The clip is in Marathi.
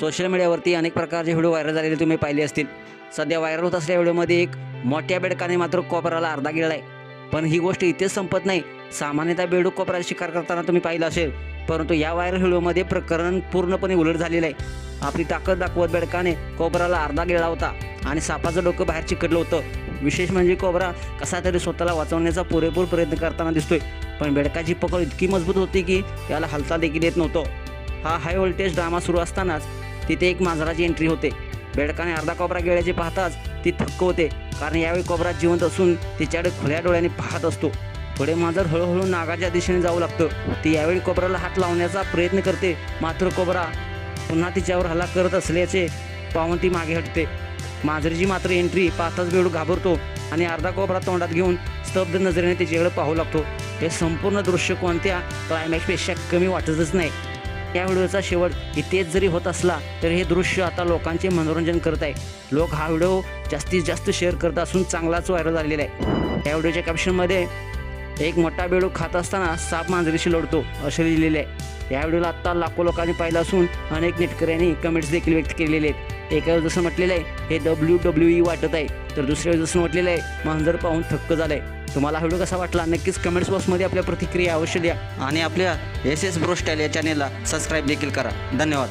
सोशल मीडियावरती अनेक प्रकारचे व्हिडिओ व्हायरल झालेले तुम्ही पाहिले असतील. सध्या व्हायरल होत असलेल्या व्हिडिओमध्ये एक मोठ्या बेडकाने मात्र कोपराला अर्धा गेला आहे. पण ही गोष्ट इथेच संपत नाही. सामान्यतः बेडूक कोपराचा शिकार करताना तुम्ही पाहिलं असेल. परंतु या व्हायरल व्हिडिओमध्ये प्रकरण पूर्णपणे उलट झालेलं आहे. आपली ताकद दाखवत बेडकाने कोबराला अर्धा गेला होता आणि सापाचं डोकं बाहेर चिकटलं होतं. विशेष म्हणजे कोबरा कसा तरी स्वतःला वाचवण्याचा पुरेपूर प्रयत्न करताना दिसतोय. पण बेडकाची पकड इतकी मजबूत होती की त्याला हलता देखील येत नव्हतं. हा हाय व्होल्टेज ड्रामा सुरू असतानाच तिथे एक मांजराची एंट्री होते. बेडकाने अर्धा कोबरा गेल्याचे पाहताच ती थक्क होते. कारण यावेळी कोबरा जिवंत असून तिच्याकडे खुल्या डोळ्याने पाहत असतो. पुढे मांजर हळूहळू नागाच्या दिशेने जाऊ लागतं. ती यावेळी कोबराला हात लावण्याचा प्रयत्न करते. मात्र कोबरा पुन्हा तिच्यावर हल्ला करत असल्याचे पाहून ती मागे हटते. मांजरीची मात्र एंट्री पाहताच बेडू घाबरतो आणि अर्धा कोबरा तोंडात घेऊन स्तब्ध नजरेने तिच्याकडे पाहू लागतो. हे संपूर्ण दृश्य कोणत्या क्लायमॅक्सपेक्षा कमी वाटतच नाही. या व्हिडिओचा शेवट इथेच जरी होत असला तरी हे दृश्य आता लोकांचे मनोरंजन करत आहे. लोक हा व्हिडिओ जास्तीत जास्त शेअर करत असून चांगलाच व्हायरल झालेला आहे. या व्हिडिओच्या कॅप्शनमध्ये एक मोठा बेडू खात असताना साप मांजरीशी लढतो असे लिहिलेले आहे. या व्हिडिओला आत्ता लाखो लोकांनी पाहिलं असून अनेक नेटकऱ्यांनी कमेंट्स देखील व्यक्त केलेले आहेत. एका जसं म्हटलेलं आहे हे डब्ल्यू डब्ल्यू ई वाटत आहे. तर दुसऱ्या जसं म्हटलेलं आहे मांजर पाहून थक्क झालंय. तुम्हाला व्हिडिओ कसा वाटला? नक्कीच कमेंट्स बॉक्समध्ये आपल्या प्रतिक्रिया अवश्य द्या. आणि आपल्या एस एस ब्रोस्टाईल या चॅनेलला सबस्क्राईब देखील करा. धन्यवाद.